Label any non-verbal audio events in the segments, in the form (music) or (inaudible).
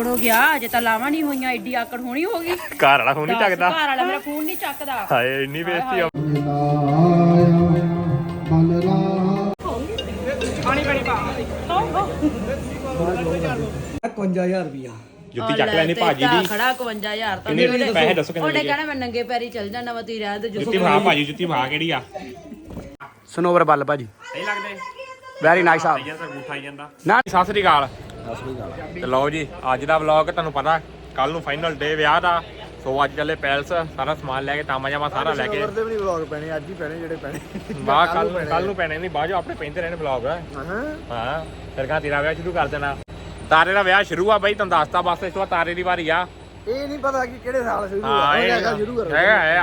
ਆਕੜ ਹੋ ਗਿਆ ਅਜੇ ਤਾਂ ਲਾਵਾਂ ਨਹੀਂ ਹੋਈਆਂ ਐਡੀ ਆਕੜ ਹੋਣੀ ਹੋਗੀ ਘਰ ਵਾਲਾ ਫੋਨ ਨਹੀਂ ਦੱਸ, ਚੱਕਦਾ। ਘਰ ਵਾਲਾ ਮੇਰਾ ਫੋਨ ਨਹੀਂ ਚੱਕਦਾ। ਹਾਏ ਇੰਨੀ ਬੇਇੱਜ਼ਤੀ ਆ। ਜੁੱਤੀ ਚੱਕ ਲੈਣੀ ਭਾਜੀ ਦੀ। ਖੜਾ 51000 ਤਾਂ। ਕਿੰਨੇ ਉਹਨੇ- ਪੈਸੇ ਦੱਸੋ ਕਿੰਨੇ ਉਹਨੇ ਲੱਗੇ? ਕਹਿਣਾ ਮੈਂ ਨੰਗੇ ਪੈਰੀ ਚੱਲ ਜਾਣਾ ਵਾ ਤੀ ਰਹਿ ਜੁੱਤੀ ਭਾ ਭਾਜੀ ਜੁੱਤੀ ਭਾ ਕਿਹੜੀ ਆ? ਸਨੋਵਰ ਬੱਲ ਭਾਜੀ। ਸਹੀ ਲੱਗਦੇ? ਵੈਰੀ ਨਾਈਸ ਆ। ਆਈ ਜਾਂਦਾ ਬੂਠਾ ਆਈ ਜਾਂਦਾ। ਨਾ ਸਤਿ ਸ੍ਰੀ ਅਕਾਲ। ਤੇ ਲਓ ਜੀ ਅੱਜ ਦਾ ਵਲੌਗ ਤੁਹਾਨੂੰ ਪਤਾ ਕੱਲ ਨੂੰ ਫਾਈਨਲ ਡੇ ਵਿਆਹ ਦਾ। ਸੋ ਅੱਜ ਚੱਲੇ ਪੈਲਸ ਸਾਰਾ ਸਮਾਨ ਲੈ ਕੇ ਤਾਮਾ ਜਾਮਾ ਸਾਰਾ ਲੈ ਕੇ। ਦੇ ਵੀ ਨਹੀਂ ਵਲੌਗ ਪੈਣੇ ਅੱਜ ਹੀ ਪੈਣੇ ਜਿਹੜੇ ਪੈਣੇ। ਬਾਅਦ ਕੱਲ ਕੱਲ ਨੂੰ ਪੈਣੇ ਨਹੀਂ ਬਾਅਦ ਚੋਂ ਆਪਣੇ ਪੈਂਦੇ ਰਹਿਣੇ ਵਲੌਗ ਹਾਂ। ਹਾਂ ਫਿਰ ਕਹਾਂ ਤੇਰਾ ਵਿਆਹ ਸ਼ੁਰੂ ਕਰ ਦੇਣਾ। ਤਾਰੇ ਦਾ ਵਿਆਹ ਸ਼ੁਰੂ ਆ ਬਾਈ ਤੁਹਾਨੂੰ ਦੱਸਤਾ ਬਸ ਇਸ ਤੋਂ ਬਾਅਦ ਤਾਰੇ ਦੀ ਵਾਰੀ ਆ। ਇਹ ਨਹੀਂ ਪਤਾ ਕਿ ਕਿਹੜੇ ਸਾਲ ਸ਼ੁਰੂ ਹਾਂ ਹੋਇਆ ਹੈਗਾ ਸ਼ੁਰੂ ਕਰੋ। ਹੈਗਾ ਹੈ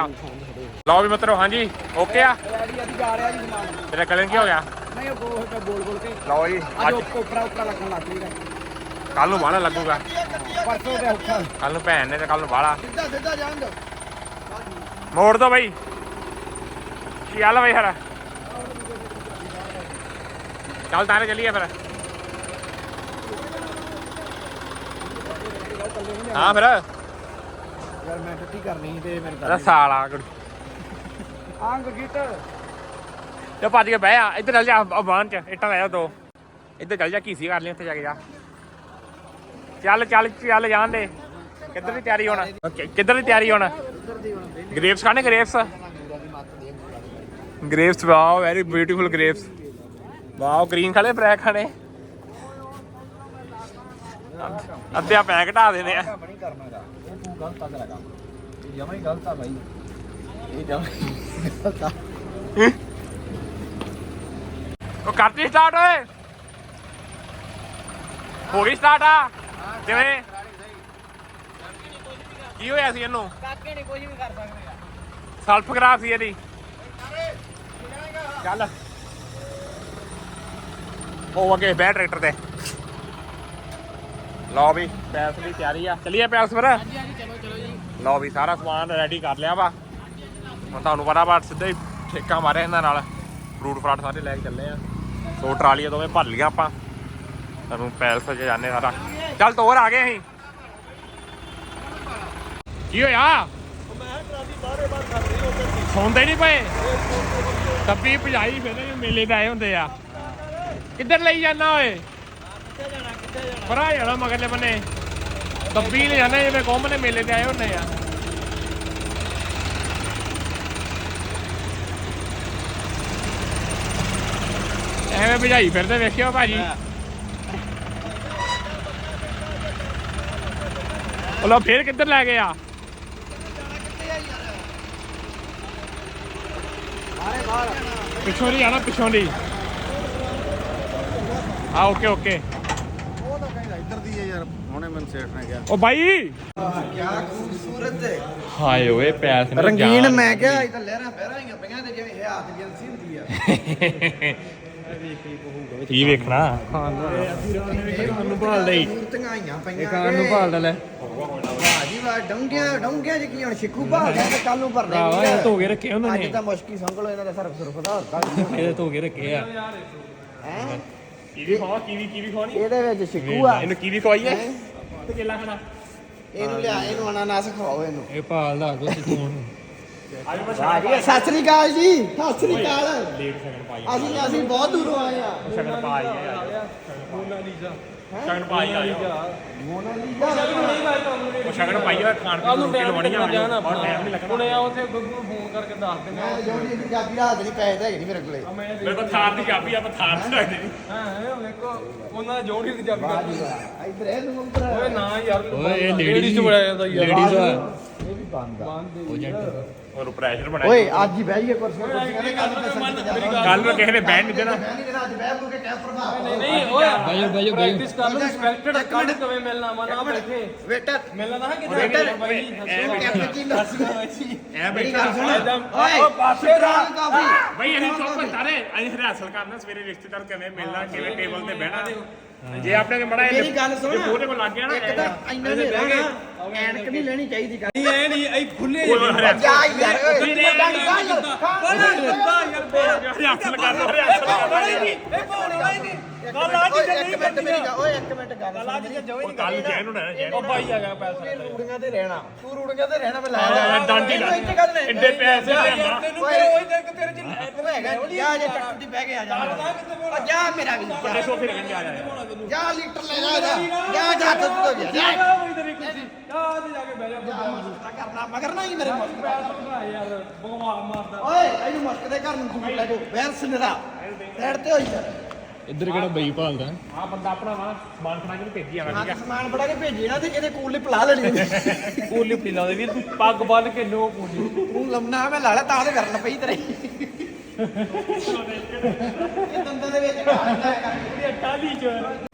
ਲਓ ਵੀ ਮਿੱਤਰੋ ਹਾਂਜੀ ਓਕੇ ਆ? ਰੈਡੀ ਅੱਜ ਜਾ ਰਿਹਾ ਜੀ ਸਮਾਨ। ਤੇਰਾ ਕਲਨ ਕੀ ਹੋ ਗਿਆ? ਨਹੀਂ ਉਹ ਬੋਲ ਬੋਲ ਕੇ। ਲਓ ਜੀ ਅੱਜ ਉਪਰਾ ਉਪਰਾ ਲੱਗਣ ਲੱਗ ਪਈ ਕੱਲ ਨੂੰ ਬਾਹਲਾ ਲੱਗੂਗਾ। ਪਰਸੋਂ ਤੇ ਔਖਾ ਕੱਲ ਨੂੰ ਭੈਣ ਨੇ ਤੇ ਕੱਲ ਨੂੰ ਬਾਹਲਾ। ਸਿੱਧਾ ਸਿੱਧਾ ਜਾਣ ਦੋ ਮੋੜ ਦੋ ਬਾਈ। ਕੀ ਹਾਲ ਆ ਬਾਈ ਹਰਾ ਚੱਲ ਤਾਰੇ ਚੱਲੀਏ ਫਿਰ। ਹਾਂ ਫਿਰ। ਯਾਰ ਮੈਂ ਟੱਟੀ ਕਰਨੀ ਸੀ ਤੇ ਮੇਰੇ ਇਹਦਾ ਸਾਲਾ ਕੁੜੀ ਆਂਗ ਗਿੱਟ। ਤੇ ਭੱਜ ਕੇ ਬਹਿ ਆ। ਇੱਧਰ ਚੱਲ ਜਾ ਬਾਹਨ ਚ। ਇੱਟਾਂ ਲੈ ਆ ਦੋ। ਇੱਧਰ ਚੱਲ ਜਾ ਕੀਸੀ ਕਰ ਲਈ ਉੱਥੇ ਜਾ ਕੇ ਜਾ। ਚੱਲ ਚੱਲ ਚੱਲ ਜਾਣ ਦੇ। ਕਿੱਧਰ ਦੀ ਤਿਆਰੀ ਹੋਣਾ? ਕਿੱਧਰ ਦੀ ਤਿਆਰੀ ਹੋਣਾ? ਗ੍ਰੇਪਸ ਖਾਣੇ, grapes? Grapes, wow very beautiful grapes. Wow green ਖਾਲੇ black ਖਾਣੇ। ਅੱਧਿਆ ਪੈਕ ਘਟਾ ਦੇਣੇ ਆ। ਕੰਮ ਨਹੀਂ ਕਰਨਾ ਦਾ ਇਹ ਤੂੰ ਗਲਤ ਆ ਤੇਰਾ ਇਹ ਜਮਾ ਹੀ? ਗਲਤ ਆ ਬਾਈ ਇਹ ਜਮਾ ਉਹ ਕਰਤੀ ਸਟਾਰਟ ਓਏ। ਹੋ ਗਈ ਸਟਾਰਟ ਆ? ਕਿਵੇਂ? ਕੀ ਹੋਇਆ ਸੀ ਇਹਨੂੰ? ਕਾਕੇ ਨਹੀਂ ਕੁਝ ਵੀ ਕਰ ਸਕਦੇ ਆ। ਸਲਫ ਖਰਾਬ ਸੀ ਇਹਦੀ। ਚੱਲ। ਉਹ ਅੱਗੇ ਬੈਠ ਟਰੈਕਟਰ ਤੇ। ਲਓ ਵੀ ਪੈਲਸ ਦੀ ਤਿਆਰੀ ਆ। ਚਲਿਏ ਪੈਲਸ ਫਿਰ? ਹਾਂਜੀ ਹਾਂਜੀ ਚਲੋ ਚਲੋ ਜੀ। ਲਓ ਵੀ ਸਾਰਾ ਸਮਾਨ ਰੈਡੀ ਕਰ ਲਿਆ ਵਾ। ਹੁਣ ਤੁਹਾਨੂੰ ਪਤਾ ਵਾ ਸਿੱਧਾ ਹੀ ਠੇਕਾ ਮਾਰਿਆ ਇਹਨਾਂ ਨਾਲ। ਫਰੂਟ ਫਰਾਟ ਸਾਰੇ ਲੈ ਕੇ ਚੱਲੇ ਆ। ਸੋ ਟਰਾਲੀਆਂ ਦੋਵੇਂ ਭਰ ਲਿਆ ਆਪਾਂ। ਤੁਹਾਨੂੰ ਪੈਲਸ 'ਚ ਜਾਣੇ ਸਾਰਾ। ਚੱਲ ਤੋਰ ਆ ਗਏ ਅਸੀਂ। ਕੀ ਹੋਇਆ? ਸੌਂਦੇ ਨਹੀਂ ਪਏ? ਤੱਪੀ ਭਜਾਈ ਫਿਰ ਮੇਲੇ ਤੇ ਆਏ ਹੁੰਦੇ ਆ। ਕਿੱਧਰ ਲਈ ਜਾਣਾ ਓਏ? ਪਰਾ ਜਾਣਾ ਮਗਰਲੇ ਬੰਨੇ। ਤੱਪੀ ਲੈ ਜਾਣਾ ਜਿਵੇਂ ਕੌਮ ਨੇ ਮੇਲੇ ਤੇ ਆਏ ਹੁੰਦੇ ਆ। ਐਵੇਂ ਭਜਾਈ ਫਿਰਦੇ, ਵੇਖਿਓ ਭਾਜੀ। ਉਹ ਫੇਰ ਕਿੱਧਰ ਲੈ ਗਏ ਆ? ਪਿੱਛੋਂ ਦੀ ਆਣਾ ਪਿੱਛੋਂ ਦੀ। ਆ ਓਕੇ ਓਕੇ। ਉਹ ਤਾਂ ਕਹਿੰਦਾ ਇੱਧਰ ਦੀ ਹੈ ਯਾਰ ਹੁਣੇ ਮੈਨੂੰ ਸੇਠ ਨੇ ਕਿਹਾ ਓ ਬਾਈ! ਕੀ ਖੂਬਸੂਰਤ ਹੈ ਹਾਏ ਓਏ ਪੈਸ ਨੇ ਰੰਗੀਨ ਮੈਂ ਕਿਹਾ ਇਹ ਤਾਂ ਲਹਿਰਾਂ ਪਹਿਰਾਂ ਹੀ ਪਈਆਂ ਤੇ ਜਿਵੇਂ ਹਯਾਤ ਏਜੰਸੀ ਹੁੰਦੀ ਆ। (laughs) ਕੀ ਵੇਖਣਾ? ਨੂੰ ਭਾਲ ਲਈ ਮੂਰਤੀਆਂ ਆਈਆਂ ਪਈਆਂ ਇਹ ਕਾਂ ਨੂੰ ਭਾਲ ਲੈ ਭਾਜੀ ਵਾ ਡੌਂਗਿਆਂ ਡੌਂਗਿਆਂ ਚ ਕੀ ਹੁਣ ਸਿੱਖੂ ਭਾਲਦੇ ਤੇ ਕੱਲ ਨੂੰ ਭਰਦੇ ਭਰਾਵਾ ਇਹ ਧੋ ਕੇ ਰੱਖੇ ਉਹਨਾਂ ਅੱਜ ਨੇ ਤਾਂ ਮੁਸ਼ਕੀ ਸੰਗ ਲੋ ਇਹਨਾਂ ਦਾ ਸਰਫ ਸੁਰਫ ਦਾ ਇਹਦੇ ਧੋ ਕੇ ਰੱਖੇ ਆ। ਹੈ? ਕੀਵੀ ਖਵਾ ਕੀਵੀ ਕੀਵੀ ਖਵਾਣੀ ਇਹਦੇ ਵਿੱਚ ਸਿੱਖੂ ਆ। ਇਹਨੂੰ ਕੀਵੀ ਖਵਾਈਏ ਤੇ ਕੇਲਾ ਖਾਣਾ ਇਹਨੂੰ ਲਿਆ ਇਹਨੂੰ ਅਨਾਨਾਸ ਖਵਾਓ ਇਹਨੂੰ। ਇਹ ਭਾਲ ਦਾ ਕੋ ਤੂੰ ਸਤਿ ਸ੍ਰੀ ਅਕਾਲ ਜੀ। ਸਤਿ ਸ੍ਰੀ ਅਕਾਲ। ਲੇਟ ਸਗਨ ਪਾਈ ਅਸੀਂ ਅਸੀਂ ਬਹੁਤ ਦੂਰੋਂ ਆਏ ਆ। ਸਗਨ ਪਾਈ ਆ ਸਗਨ ਪਾਈ ਆ ਮੋਨਾ ਲੀਜਾ ਉਹ ਸਗਨ ਪਾਈ ਆ ਖਾਣ ਪੀਣ ਨੂੰ ਲਵਾਉਣੀ ਆ ਬਹੁਤ ਟਾਈਮ ਨਹੀਂ ਲੱਗਣਾ। ਹੁਣੇ ਆ ਉੱਥੇ ਫੋਨ ਕਰਕੇ ਦੱਸ ਦਿੰਦੇ ਮੈਂ ਜੋੜੀ ਦੀ ਚਾਬੀ ਰਾਤ ਨਹੀਂ ਪੈਸੇ ਹੈਗੇ ਨਹੀਂ ਮੇਰੇ ਕੋਲੇ। ਮੇਰੇ ਕੋਲ ਥਾਰ ਦੀ ਚਾਬੀ ਆ ਮੈਂ ਥਾਰ ਚ ਰੱਖ ਦੇਣੀ ਹਾਂ ਵੇਖੋ ਉਹਨਾਂ ਜੋੜੀ ਦੀ ਚਾਬੀ ਕਰ ਇੱਧਰ ਇਹ ਨੂੰ ਉੱਧਰ ਓਏ ਨਾ ਯਾਰ ਓਏ, ਇਹ ladies ladies ਚ ਬੜਾ ਜਾਂਦਾ ਯਾਰ। ladies ਆ। ਇਹ ਵੀ ਬੰਦ ਆ। ਹੋਰ ਪ੍ਰੈਸ਼ਰ ਬਣਾਇਆ ਓਏ ਅੱਜ ਹੀ ਬਹਿ ਜਾਈਏ ਕੁਰਸੀਆਂ ਕੁਰਸੀਆਂ ਤੇ ਕੱਲ ਨੂੰ ਕਿਸੇ ਨੇ ਬੈਠ ਨਹੀਂ ਦੇਣਾ। ਮੈਂ ਨਹੀਂ ਦੇਣਾ ਅੱਜ ਬਹਿ ਬੂ ਕੇ ਕੈਂਪ ਪ੍ਰਭਾਵ ਨਹੀਂ ਓਏ ਬਾਜੋ ਬਾਜੋ ਪ੍ਰੈਕਟਿਸ ਕਰ ਲਓ ਸਪੈਕਟਡ ਕੱਢ ਕਵੇਂ ਮਿਲਣਾ ਵਾ ਨਾ ਬੈਠੇ। ਵੇਟਰ ਮਿਲਣਾ ਨਾ ਕਿਤੇ ਵੇਟਰ ਬਾਈ ਇਹ ਕੈਪਚੀਨੋ ਐ ਬੈਠਾ ਓਏ ਪਾਸੇ ਦਾ ਕਾਫੀ। ਬਈ ਅਸੀਂ ਚੁੱਪ ਤਾਰੇ ਅਸੀਂ ਹਰਾਸਲ ਕਰਨਾ ਸਵੇਰੇ ਰਿਸ਼ਤੇਦਾਰ ਕਿਵੇਂ ਮਿਲਣਾ ਕਿਵੇਂ ਟੇਬਲ ਤੇ ਬਹਿਣਾ। ਜੇ ਆਪਣੇ ਕੇ ਮੜਾ ਮੇਰੀ ਗੱਲ ਸੁਣ ਉਹਦੇ ਕੋਲ ਲੱਗ ਗਿਆ ਨਾ ਇੱਕ ਤਾਂ ਇੰਨਾ ਨਹੀਂ ਰਹਿਣਾ ਐਨਕ ਨਹੀਂ ਲੈਣੀ ਚਾਹੀਦੀ ਗੱਲ ਨਹੀਂ ਐ ਨਹੀਂ ਐ ਖੁੱਲੇ ਓਏ ਹਰਾਸਲ ਜਾ ਯਾਰ ਓਏ ਹਰਾਸਲ ਕਰਨਾ ਹਰਾਸਲ ਕਰਨਾ ਇਹ ਪਾਉਣਾ ਹੀ ਨਹੀਂ ਗੱਲ ਆ ਜੀ ਇੱਕ ਮਿੰਟ ਮੇਰੀ ਗੱਲ ਓਏ ਇੱਕ ਮਿੰਟ ਗੱਲ ਗੱਲ ਆ ਜੀ ਜੋ ਹੀ ਕੱਲ ਜੈ ਨੂੰ ਲੈਣਾ ਜੈ ਉਹ ਭਾਈ ਆ ਗਿਆ ਪੈਸਾ ਰੂੜੀਆਂ ਤੇ ਰਹਿਣਾ। ਤੂੰ ਰੂੜੀਆਂ ਤੇ ਰਹਿਣਾ ਮੈਂ ਲਾਇਆ ਡਾਂਡੀ ਲਾ ਇੱਥੇ ਗੱਲ ਨਹੀਂ। ਇੰਡੇ ਪੈਸੇ ਲੈਂਦਾ ਤੈਨੂੰ ਤੇਰੇ ਉਹੀ ਦੇਖ ਤੇਰੇ ਚ ਤੂੰ ਹੈਗਾ ਜਾ ਜੇ ਟੱਕਰ ਦੀ ਬਹਿ ਕੇ ਆ ਜਾ। ਆ ਜਾ ਮੇਰਾ ਵੀ ਜਾ। ਸੋਫੇ ਰਹਿੰਦੇ ਆ ਜਾ ਜਾ। ਲੀਟਰ ਲੈ ਜਾ। ਜਾ ਜਾ ਜਾ ਤੂੰ ਤੋਂ ਜਾ। ਜਾ ਤੇ ਜਾ ਕੇ ਬਹਿ ਜਾ। ਕਰਨਾ ਮਗਰ ਨਹੀਂ ਮੇਰੇ ਮੁਸਕ ਭਰਾ ਯਾਰ ਭਗਵਾਨ ਮਾਰਦਾ। ਓਏ ਇਹਨੂੰ ਮੁਸਕ ਦੇ ਘਰ ਨੂੰ ਤੂੰ ਲੈ ਜੋ ਵੈਰਸ ਨਿਰਾ ਸਾਈਡ ਤੇ ਹੋਈ ਜਾ। ਇੱਧਰ ਕਿਹੜਾ ਬਈ ਭਾਲਦਾ ਆ? ਬੰਦਾ ਆਪਣਾ ਵਾ ਸਮਾਨ ਖਣਾ ਕੇ ਭੇਜੀ ਆਣਾ ਹਾਂ ਤੇ ਸਮਾਨ ਬੜਾ ਕੇ ਭੇਜੀ ਨਾ ਤੇ ਇਹਦੇ ਕੋਲ ਲਿਪ ਲਾ ਲੈਣੀ ਕੋਲੀ ਪੀਲਾ ਦੇ ਵੀਰ ਤੂੰ ਪੱਗ ਬੰਨ ਕੇ ਨੋ ਪੂਜੀ ਤੂੰ ਲੰਮਾ ਮੈਂ ਲਾ ਲਿਆ ਤਾਂ ਤੇ ਕਰਨ ਪਈ ਤੇਰੇ। ਇਹ ਦੰਦਾਂ ਦੇ ਵਿੱਚ ਘਾਟਾ ਹੈ ਟਾਲੀ ਚ।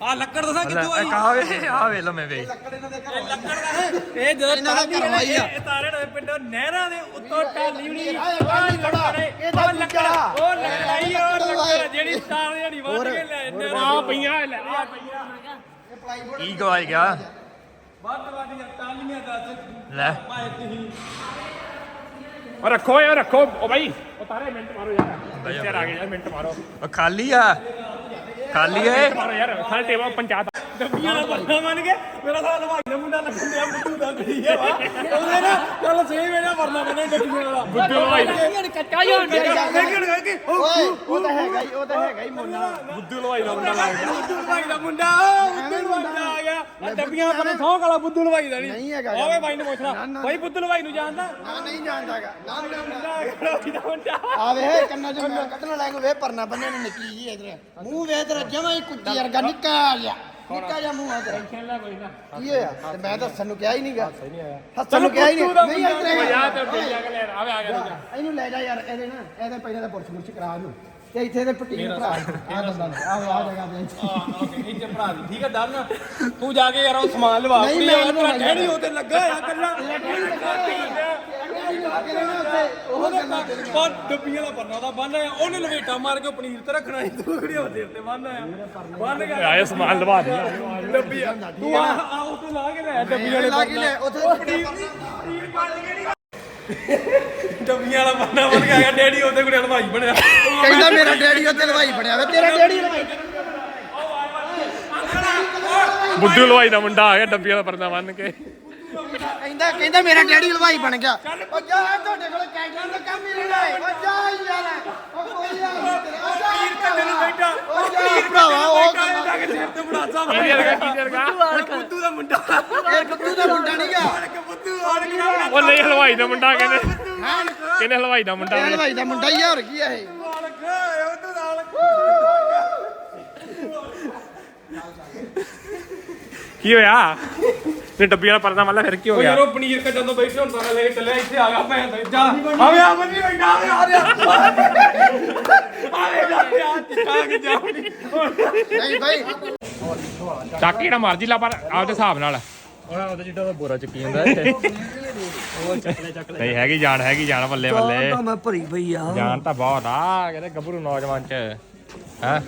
ਆ ਲੱਕੜ ਦੱਸਾਂ ਕਿੱਥੋਂ ਆਈ? ਕਾਵੇ ਆ ਵੇ ਲੋ ਮੈਂ ਵੇ ਲੱਕੜ ਇਹਨਾਂ ਦੇ ਘਰ ਲੱਕੜ ਦਾ ਇਹ ਜਦੋਂ ਇਹਨਾਂ ਦਾ ਟਾਲੀ ਘਰ ਆਈ ਆ। ਇਹ ਤਾਰੇ ਦੇ ਪਿੰਡੋਂ ਨਹਿਰਾਂ ਦੇ ਉੱਤੋਂ ਟਾਲੀ ਖੜਾ, ਇਹ ਤਾਂ ਉਹ ਲੱਕੜ। ਦੂਜਾ। ਉਹ ਲੱਕੜ ਲੱਕੜ ਜਿਹੜੀ ਤਾਰ ਜਿਹੜੀ ਵੱਢ ਕੇ ਲੈ ਆ। ਪਈਆਂ ਲੈ ਆ ਪਈਆਂ ਕੀ ਗਵਾਈ ਗਿਆ? ਵੱਧ ਵੱਧ ਜਾਂ ਟਾਲੀਆਂ ਦੱਸ। ਲੈ। ਭਾਏ ਤੁਸੀਂ ਉਹ ਰੱਖੋ ਯਾਰ ਰੱਖੋ। ਉਹ ਬਾਈ ਉਹ ਤਾਰੇ ਮਿੰਟ ਮਾਰੋ ਯਾਰ। ਇੱਥੇ ਆ ਗਏ ਯਾਰ ਮਿੰਟ ਮਾਰੋ। ਉਹ ਖਾਲੀ ਆ। ਖਾਲੀ ਏ ਯਾਰ ਸਾਰੇ ਟੇਬਲ ਪੰਚਾਇਤ ਡੱਬੀਆਂ ਦਾ ਬੰਦਾ ਮੰਨ ਕੇ ਮੇਰਾ ਸਾਲ ਹਲਵਾਈ ਦਾ ਮੁੰਡਾ ਲੱਗਣ ਡਿਆ ਬੁੱਧੂ ਦਾ ਗਈ ਆ। ਵਾ ਉਹਦੇ ਨਾ ਚੱਲ ਸਹੀ ਵੇਲੇ ਵਰਨਾ ਬੰਨੇ ਡੱਬੀਆਂ ਵਾਲਾ। ਬੁੱਧੂ ਹਲਵਾਈ ਦਾ। ਕੱਟਾ ਜਾਂ ਦੇਖਣ ਗਏ ਕਿ ਓਏ ਉਹ ਤਾਂ ਹੈਗਾ ਹੀ ਉਹ ਤਾਂ ਹੈਗਾ ਹੀ ਮੋਨਾ ਬੁੱਧੂ ਲਵਾਈ ਦਾ ਮੁੰਡਾ ਲੱਗ ਗਿਆ ਬੁੱਧੂ ਹਲਵਾਈ ਦਾ ਮੁੰਡਾ ਉਹ ਬੁੱਧੂ ਹਲਵਾਈ ਦਾ ਆ ਗਿਆ। ਆ ਡੱਬੀਆਂ ਪਰ ਸੌਂ ਕਾਲਾ ਬੁੱਧੂ ਹਲਵਾਈ ਦਾ ਨਹੀਂ। ਨਹੀਂ ਹੈਗਾ ਓਏ ਬਾਈ ਨੂੰ ਪੁੱਛਣਾ ਬਾਈ ਬੁੱਧੂ ਹਲਵਾਈ ਨੂੰ ਜਾਣਦਾ? ਨਾ ਨਹੀਂ ਜਾਣਦਾਗਾ ਨਾ ਨਾ ਨਾ ਹਲਵਾਈ ਦਾ ਮੁੰਡਾ। ਆ ਵੇ ਕੰਨਾਂ ਚ ਕੱਢਣ ਲੈ ਵੇ ਪਰਨਾ ਬੰਨੇ ਨੂੰ ਨਿੱਕੀ ਜੀ ਇਧਰ। ਮੂੰਹ ਵੇ ਤੇਰਾ ਜਮਾ ਹੀ ਕੁੱਤੀ ਵਰਗਾ ਨਿੱਕਾ ਜਿਹਾ ਨਿੱਕਾ ਜਿਹਾ ਮੂੰਹ ਆ ਤੇਰਾ। ਕੀ ਹੋਇਆ? ਤੇ ਮੈਂ ਤਾਂ ਹੱਸਣ ਨੂੰ ਕਿਹਾ ਹੀ ਨਹੀਂਗਾ ਹੱਸਣ ਨੂੰ ਕਿਹਾ ਹੀ ਨਹੀਂ ਨਹੀਂ ਯਾਰ ਤੇ ਜਾ ਕੇ ਲੈ ਆਵੇ ਆ ਗਿਆ ਇਹਨੂੰ ਲੈ ਜਾ ਯਾਰ ਇਹਦੇ ਨਾ ਇਹਦੇ ਪਹਿਲਾਂ ਤਾਂ ਪੁਰਸ਼ ਮੁਰਸ਼ ਕਰਾ ਇਹਨੂੰ। ਤੇ ਇੱਥੇ ਇਹਦੇ ਪੱਟੀ ਨੂੰ ਭਰਾ। ਆ ਬੰਦਾ ਆਹ ਆ ਜਗ੍ਹਾ ਤੇ। ਇੱਥੇ ਭਰਾ ਦੀ। ਠੀਕ ਹੈ ਡਨ। ਤੂੰ ਜਾ ਕੇ ਯਾਰ ਉਹ ਸਮਾਨ ਲਵਾ। ਨਹੀਂ, ਕੁੜੀ ਉਹਨੂੰ ਤੇਰਾ ਡੈਡੀ ਉਹ ਤੇ ਲੱਗਾ ਆ ਕੱਲਾ ਉਹਦੇ ਪਰ ਡੱਬੀਆਂ ਦਾ ਪਰਨਾ ਦਾ ਬੰਨ ਆ ਉਹਨੇ ਲਵੇਟਾ ਮਾਰ ਕੇ ਪਨੀਰ ਤੇ ਰੱਖਣਾ ਸੀ। ਤੂੰ ਕਿਹੜੀ ਉਹਦੇ ਤੇ ਬੰਨ ਆ ਬੰਨ ਗਿਆ ਆਏ ਸਮਾਨ ਲਵਾ ਦਿਆ। ਡੱਬੀ ਆ। ਤੂੰ ਆ ਆ ਉਹ ਤੇ ਲਾ ਕੇ ਲੈ ਡੱਬੀਆਂ ਵਾਲੇ ਲਾ ਕੇ ਲੈ ਉੱਥੇ ਡੱਬੀਆਂ ਵਾਲਾ ਬੰਨਾ ਬਣ ਗਿਆ। ਡੈਡੀ ਉਹਦੇ ਕੋਲ ਹਲਵਾਈ ਬਣਿਆ। ਕਹਿੰਦਾ ਮੇਰਾ ਡੈਡੀ ਉੱਥੇ ਹਲਵਾਈ ਬਣਿਆ ਵੇ। ਤੇਰਾ ਡੈਡੀ ਹਲਵਾਈ ਬੁੱਧੂ ਲਵਾਈ ਦਾ ਮੁੰਡਾ ਆ ਗਿਆ ਡੱਬੀ ਵਾਲਾ ਪਰਨਾ ਬੰਨ ਕੇ। ਕਹਿੰਦਾ ਕਹਿੰਦਾ ਮੇਰਾ ਡੈਡੀ ਹਲਵਾਈ ਬਣ ਗਿਆ। ਉਹ ਜਾ ਤੁਹਾਡੇ ਕੋਲ ਕੈਟਰਿੰਗ ਦਾ ਕੰਮ ਹੀ ਰਹਿਣਾ ਹੈ। ਉਹ ਜਾ ਯਾਰ। ਉਹ ਕੋਈ ਤੇਰਾ ਉਹ ਜਾ ਪਨੀਰ ਕੱਢੇ ਨੂੰ ਬੈਠਾ। ਉਹ ਜਾ ਭਰਾਵਾ ਉਹ ਕੰਮ ਜਾ ਕੇ ਸਿਰ ਤੇ ਬੜਾਸਾ ਕੀ ਰਗਾ ਕੀ ਰਗਾ ਬੁੱਧੂ ਦਾ ਮੁੰਡਾ। ਇਹ ਗੱਤੂ ਦਾ ਮੁੰਡਾ ਨਹੀਂ ਗਾ ਬੁੱਧੂ ਆੜ ਗਿਆ ਉਹ ਨਹੀਂ ਹਲਵਾਈ ਦਾ ਮੁੰਡਾ ਕਹਿੰਦੇ। ਕਹਿੰਦੇ ਹਲਵਾਈ ਦਾ ਮੁੰਡਾ। ਹਲਵਾਈ ਦਾ ਮੁੰਡਾ ਹੀ ਆ ਹੋਰ ਕੀ ਆ ਇਹ? ਕੀ ਹੋਇਆ? ਤੇ ਡੱਬੀ ਵਾਲਾ ਪਰਨਾ ਮੱਲਾ ਫਿਰ ਕੀ ਹੋ ਉਹ ਗਿਆ? ਯਾਰ ਉਹ ਪਨੀਰ ਕੱਢਣ ਤੋਂ ਬੈਠੇ ਹੁੰਦਾ ਮੈਂ ਲੈ ਕੇ ਚੱਲਿਆ ਇੱਥੇ ਆ ਗਿਆ ਭੈਣ ਦਾ ਜਾ। ਆਵੇ ਆ ਬੰਦੀ ਬੈਠਾ ਆਵੇ ਆ ਰਿਹਾ ਆਵੇ ਜਾ ਆ ਕੇ ਜਾ ਨਹੀਂ ਭਾਈ ਚੱਕ ਜਿਹੜਾ ਮਰਜ਼ੀ ਲਾ ਪਰ ਆਪਦੇ ਹਿਸਾਬ ਨਾਲ। ਉਹਦਾ ਜਿੱਡਾ ਦਾ ਬੋਰਾ ਚੱਕੀ ਜਾਂਦਾ ਨਹੀਂ ਹੈਗੀ ਜਾਨ ਹੈਗੀ ਜਾਨ ਬੱਲੇ ਬੱਲੇ। ਮੈਂ ਭਰੀ ਪਈ ਆ। ਜਾਨ ਤਾਂ ਬਹੁਤ ਆ ਕਹਿੰਦੇ ਗੱਭਰੂ ਨੌਜਵਾਨ ਚ। ਹੈ?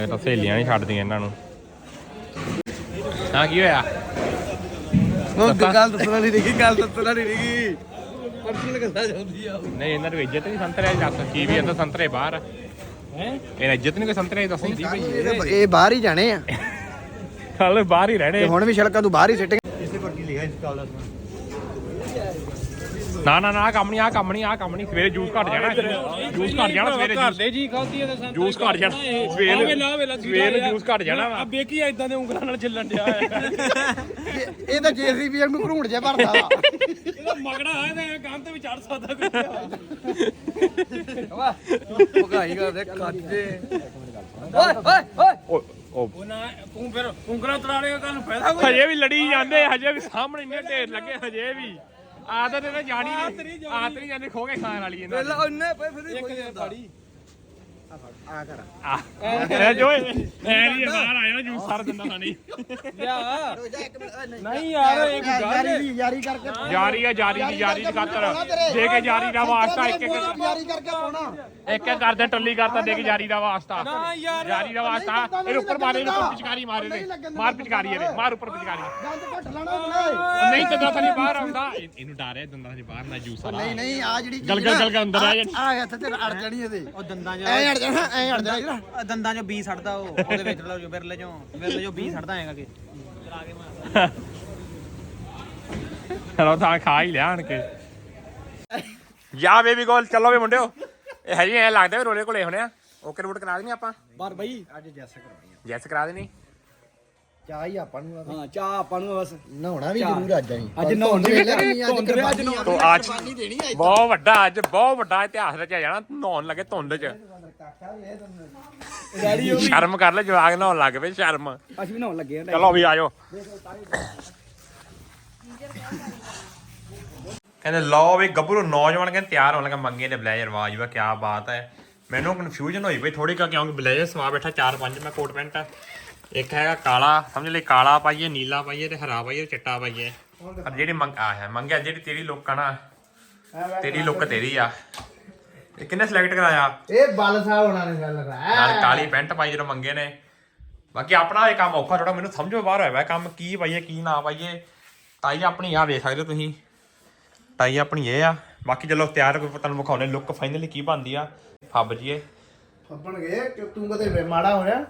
ਲੱਗਦਾ ਸਹੇਲੀਆਂ ਨਹੀਂ ਛੱਡਦੀਆਂ ਇਹਨਾਂ ਨੂੰ। ਹਾਂ ਕੀ ਹੋਇਆ? ਉਹ ਗੱਲ ਦੱਸਣਾ ਨਹੀਂ ਰਹੀ ਗੱਲ ਦੱਸਣਾ ਨਹੀਂ ਰਹੀ ਪਰਸਨਲ ਗੱਲਾਂ ਜਾਂਦੀ ਆ। ਨਹੀਂ ਇਹਨਾਂ ਨੂੰ ਇੱਜ਼ਤ ਨਹੀਂ ਸੰਤਰੇ ਦੀ ਦੱਸ ਕੀ ਵੀ ਇਹਨਾਂ ਸੰਤਰੇ ਬਾਹਰ ਹੈ? ਇਹਨਾਂ ਇੱਜ਼ਤ ਨਹੀਂ ਕੋਈ ਸੰਤਰੇ ਦੀ ਦੱਸਦੀ ਭਈ ਇਹ ਬਾਹਰ ਹੀ ਜਾਣੇ ਆ। ਹਾਲੇ ਬਾਹਰ ਹੀ ਰਹਿਣੇ ਹੁਣ ਵੀ ਸੜਕਾਂ ਤੋਂ ਬਾਹਰ ਹੀ ਸਿੱਟ ਨਾ ਨਾ ਨਾ ਆਹ ਕੰਮ ਨਹੀਂ ਆ ਕੰਮ ਨਹੀਂ ਆ ਕੰਮ ਨਹੀਂ। ਸਵੇਰੇ ਜੂਸ ਘਟ ਜਾਣਾ ਜੂਸ ਘਟ ਜਾਣਾ ਸਵੇਰੇ ਘਰ ਦੇ ਜੀ ਖਾਦੀ ਤੇ ਸੰਤਰੇ ਜੂਸ ਘਟ ਜਾਣਾ। ਸਵੇਰੇ ਵੇਲਾ ਸਵੇਰੇ ਜੂਸ ਘਟ ਜਾਣਾ ਵਾ। ਆ ਬੇਕੀ ਇਦਾਂ ਦੇ ਉਂਗਲਾਂ ਨਾਲ ਚੱਲਣ ਡਿਆ ਇਹ- ਇਹ ਤਾਂ ਜੀਸੀਬੀ ਨੂੰ ਘਰੂੜ ਜੇ ਭਰਦਾ ਵਾ। ਇਹਦਾ ਮਗੜਾ ਹੈ ਤੇ ਕੰਮ ਤੇ ਵੀ ਚੜ ਸਕਦਾ ਕੋਈ। ਭਗਾਈ ਕਰਦੇ ਕੱਜੇ ਉਹ ਉਹ ਉਹ ਨਾ ਤੂੰ ਫਿਰ ਉਂਗਲਾਂ ਤੜਾ ਲੇਗਾ ਕੱਲ ਨੂੰ ਫਾਇਦਾ ਕੋਈ? ਹਜੇ ਵੀ ਲੜੀ ਜਾਂਦੇ ਹਜੇ ਵੀ ਸਾਹਮਣੇ ਇੰਨੇ ਢੇਰ ਲੱਗੇ ਹਜੇ ਵੀ। ਆਦਤ ਇਹਨਾਂ ਜਾਣੀ ਨਹੀਂ। ਆਦਤ ਨਹੀਂ ਜਾਂਦੀ ਖੋ ਕੇ ਖਾਣ ਵਾਲੀ ਇਹਨਾਂ। ਦੀ। ਉਹਨੇ ਪਏ ਫਿਰ ਆ ਕਰ। ਆ ਇਹ ਜੋ ਐ ਨਹੀਂ ਬਾਹਰ ਆਇਆ ਜੂਸ ਸਾਰ ਦਿੰਦਾ ਸਾਨੀ ਲਿਆ। ਨਹੀਂ ਯਾਰ ਇਹ ਕੋਈ ਗੱਲ ਯਾਰੀ ਹੈ ਦੀ ਯਾਰੀ ਕਰਕੇ ਜਾਰੀ ਆ ਜਾਰੀ ਦੀ ਜਾਰੀ ਦੀ ਖਾਤਰ। ਦੇ ਕੇ ਜਾਰੀ ਦਾ ਵਾਸਤਾ ਇੱਕ ਇੱਕ ਯਾਰੀ ਕਰਕੇ ਪਾਉਣਾ। ਇੱਕ ਇੱਕ ਕਰਦੇ ਟੱਲੀ ਕਰਤਾ ਦੇ ਕੇ ਜਾਰੀ ਦਾ ਵਾਸਤਾ। ਨਾ ਯਾਰ। ਦਾ ਵਾਸਤਾ। ਇਹਦੇ ਉੱਪਰ ਮਾਰੇ ਉੱਪਰ ਪਿਚਕਾਰੀ ਮਾਰੇ ਦੇ ਮਾਰ ਪਿਚਕਾਰੀ ਇਹਦੇ ਮਾਰ ਉੱਪਰ ਪਿਚਕਾਰੀ। ਗੰਦ ਘੱਟ ਲਾਣਾ ਬਣਾਏ ਉਹ ਨਹੀਂ ਦੰਦਾਂ ਥਾਨੀ ਬਾਹਰ ਆਉਂਦਾ। ਇਹ- ਇਹਨੂੰ ਡਰ ਹੈ ਦੰਦਾਂ ਥਾਨੀ ਬਾਹਰ ਨਾ ਜੂਸ ਨਹੀਂ ਨਹੀਂ ਆ ਜਿਹੜੀ ਗਲਗਲ ਨਾ, ਗਲਗਲ ਅੰਦਰ ਆ ਜਾਣੀ। ਆ ਹੱਥ ਤੇ ਅੜ ਜਾਣੀ ਇਹਦੇ। ਉਹ ਦੰਦਾਂ ਚ ਅੜ ਜਾਣਾ ਐ ਅੜ ਜਾਣਾ ਜਿਹੜਾ। ਦੰਦਾਂ ਚੋਂ ਬੀ ਸੜਦਾ ਉਹ ਉਹਦੇ ਵਿੱਚ ਲਓ ਜੋ ਬਿਰਲੇ ਚੋਂ ਬਿਰਲੇ ਚੋਂ ਬੀ ਸੜਦਾ ਹੈਗਾ ਕਿ ਚਲੋ ਤਾਂ ਖਾ ਹੀ ਲਿਆ ਆਣ ਕੇ। ਯਾ ਬੇਬੀ ਗੋਲ ਚਲੋ ਵੇ ਮੁੰਡਿਓ? ਇਹ ਹਜੇ ਐ ਲੱਗਦਾ ਵੀ ਰੋਲੇ ਕੋਲੇ ਹੋਣੇ ਆ। ਓਕੇ ਰਿਪੋਰਟ ਕਰਾ ਦੇਣੀ ਆਪਾਂ? ਪਰ ਬਈ। ਅੱਜ ਜੈਸ ਕਰਾਉਣੀ ਆ। ਜੈਸ ਕਰਾ ਦੇਣੀ? ਚਾਹ ਹੀ ਆਪਾਂ ਨੂੰ ਹਾਂ ਚਾਹ ਆਪਾਂ ਨੂੰ ਬਸ। ਨਹਾਉਣਾ ਵੀ ਜ਼ਰੂਰ ਅੱਜ ਅਸੀਂ। ਅੱਜ ਨਹਾਉਣ ਦੀ ਅੱਜ ਧੁੰਦ ਅੱਜ ਆ। ਤੋ ਅੱਜ ਕੁਰਬਾਨੀ ਦੇਣੀ ਆ ਬਹੁਤ ਵੱਡਾ ਅੱਜ ਬਹੁਤ ਵੱਡਾ ਇਤਿਹਾਸ ਰਚਿਆ ਜਾਣਾ ਨਹਾਉਣ ਲੱਗੇ ਧੁੰਦ ਚ। ਰੈਡੀ ਹੋ ਸ਼ਰਮ ਕਰ ਲੈ ਜਵਾਗ ਨਹਾਉਣ ਲੱਗ ਪਏ ਸ਼ਰਮ। ਅਸੀਂ ਵੀ ਨਹਾਉਣ ਲੱਗੇ ਆ ਚਲੋ ਵੀ ਆਜੋ ਕਹਿੰਦੇ ਲਓ ਵੀ ਗੱਭਰੂ ਨੌਜਵਾਨ ਕਹਿੰਦੇ ਤਿਆਰ ਹੋਣ ਲੱਗਾ ਮੰਗੇ ਦੇ ਬਲੇਜ਼ਰ ਵਾਹ ਜੀ ਵਾਹ ਕੀ ਬਾਤ ਹੈ। ਮੈਨੂੰ ਕਨਫਿਊਜ਼ਨ ਹੋਈ ਪਈ ਥੋੜੀ ਕਾ ਕਿਉਂਕਿ ਬਲੇਜ਼ਰ ਸਵਾ ਬੈਠਾ ਚਾਰ ਪੰਜ ਮੈਂ ਕੋਟ ਪੈਂਟ ਇੱਕ ਹੈਗਾ ਕਾਲਾ ਸਮਝ ਲਈ ਕਾਲਾ ਪਾਈਏ ਨੀਲਾ ਪਾਈਏ ਤੇ ਹਰਾ ਪਾਈਏ ਤੇ ਚਿੱਟਾ ਪਾਈਏ। ਪਰ ਜਿਹੜੀ ਮੰਗ ਆ ਹੈ ਮੰਗਿਆ ਜਿਹੜੀ ਤੇਰੀ ਲੁੱਕ ਆ ਨਾ ਤੇਰੀ ਲੁੱਕ ਤੇਰੀ ਆ। ਇਹ ਕਿੰਨੇ ਸਿਲੈਕਟ ਕਰਾਇਆ? ਇਹ ਬਲ ਸਾਹਿਬ ਹੋਣਾ ਨੇ ਗੱਲ ਕਰਾਇਆ। ਨਾਲ ਕਾਲੀ ਪੈਂਟ ਪਾਈ ਜਦੋਂ ਮੰਗੇ ਨੇ। ਬਾਕੀ ਆਪਣਾ ਇਹ ਕੰਮ ਔਖਾ ਥੋੜਾ ਮੈਨੂੰ ਸਮਝੋ ਬਾਹਰ ਹੋਇਆ ਵਾ ਕੰਮ ਕੀ ਪਾਈਏ ਕੀ ਨਾ ਪਾਈਏ। ਟਾਈ ਆਪਣੀ ਆ ਵੇਖ ਸਕਦੇ ਹੋ ਤੁਸੀਂ। ਟਾਈ ਆਪਣੀ ਇਹ ਆ। ਬਾਕੀ ਚਲੋ ਤਿਆਰ ਕੋਈ ਤੁਹਾਨੂੰ ਵਿਖਾਉਣੇ ਲੁੱਕ ਫਾਈਨਲੀ ਕੀ ਬਣਦੀ ਆ। ਫੱਬ ਜੀਏ। ਫੱਬਣ ਗਏ ਕਿ ਤੂੰ ਕਦੇ ਮਾੜਾ ਹੋਇਆ?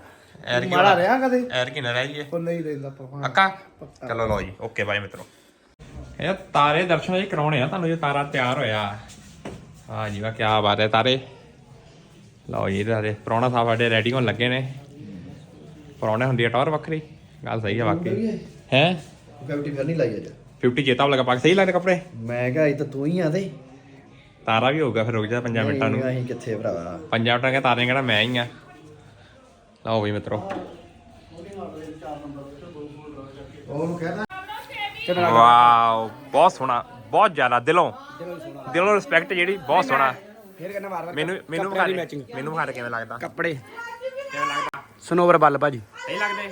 ਐਰ ਕੀ ਮਾੜਾ ਰਿਹਾ ਕਦੇ? ਐਰ ਕੀ ਨਾ ਰਹਿ ਜੀਏ। ਉਹ ਨਹੀਂ ਰਹਿੰਦਾ ਪਰ ਅੱਕਾ ਚਲੋ ਲਓ ਜੀ ਓਕੇ ਬਾਏ ਮਿੱਤਰੋ। ਇਹ ਤਾਰੇ ਦਰਸ਼ਨ ਜੀ ਕਰਾਉਣੇ ਆ ਤੁਹਾਨੂੰ ਜੇ ਤਾਰਾ ਤਿਆਰ ਹੋਇਆ। ਹਾਂ ਜੀ ਵਾ ਕੀ ਬਾਤ ਹੈ ਤਾਰੇ। ਲਓ ਜੀ ਤਾਰੇ। ਪ੍ਰਾਹੁਣਾ ਸਾਹਿਬ ਸਾਡੇ ਰੈਡੀ ਹੋਣ ਲੱਗੇ ਨੇ। ਪ੍ਰਾਹੁਣੇ ਹੁੰਦੀ ਆ ਟੌਰ ਵੱਖਰੀ। ਗੱਲ ਸਹੀ ਹੈ ਵਾਕਈ ਹੈ 50 ਫਿਰ ਨਹੀਂ ਲਾਈ ਅੱਜ। 50 ਚੇਤਾ ਵਾਲਾ ਪਾ ਸਹੀ ਲੱਗਦੇ ਕੱਪੜੇ? ਮੈਂ ਕਿਹਾ ਇਹ ਤਾਂ ਤੂੰ ਹੀ ਆ ਤੇ। ਤਾਰਾ ਵੀ ਹੋਊਗਾ ਫਿਰ ਰੁਕ ਜਾ 5 ਮਿੰਟਾਂ ਨੂੰ। ਅਸੀਂ ਕਿੱਥੇ ਭਰਾਵਾ 5 ਮਿੰਟਾਂ ਕੇ ਤਾਰੇ ਕਿਹੜਾ ਮੈਂ ਹੀ ਆ। ਲਓ ਵੀ ਮਿੱਤਰੋ। ਵਾਓ ਬਹੁਤ ਸੋਹਣਾ। ਬਹੁਤ ਜ਼ਿਆਦਾ ਦਿਲੋਂ। ਦਿਲੋਂ ਰਿਸਪੈਕਟ ਜਿਹੜੀ ਬਹੁਤ ਸੋਹਣਾ। ਫੇਰ ਕਹਿੰਦਾ ਵਾਰ ਵਾਰ ਮੈਨੂੰ ਮੈਨੂੰ ਵਿਖਾ ਦੇ। ਮੈਨੂੰ ਵਿਖਾ ਦੇ ਕਿਵੇਂ ਲੱਗਦਾ। ਕੱਪੜੇ। ਕਿਵੇਂ ਲੱਗਦਾ? ਸਨੋਵਰ ਬੱਲ ਭਾਜੀ। ਸਹੀ ਲੱਗਦੇ?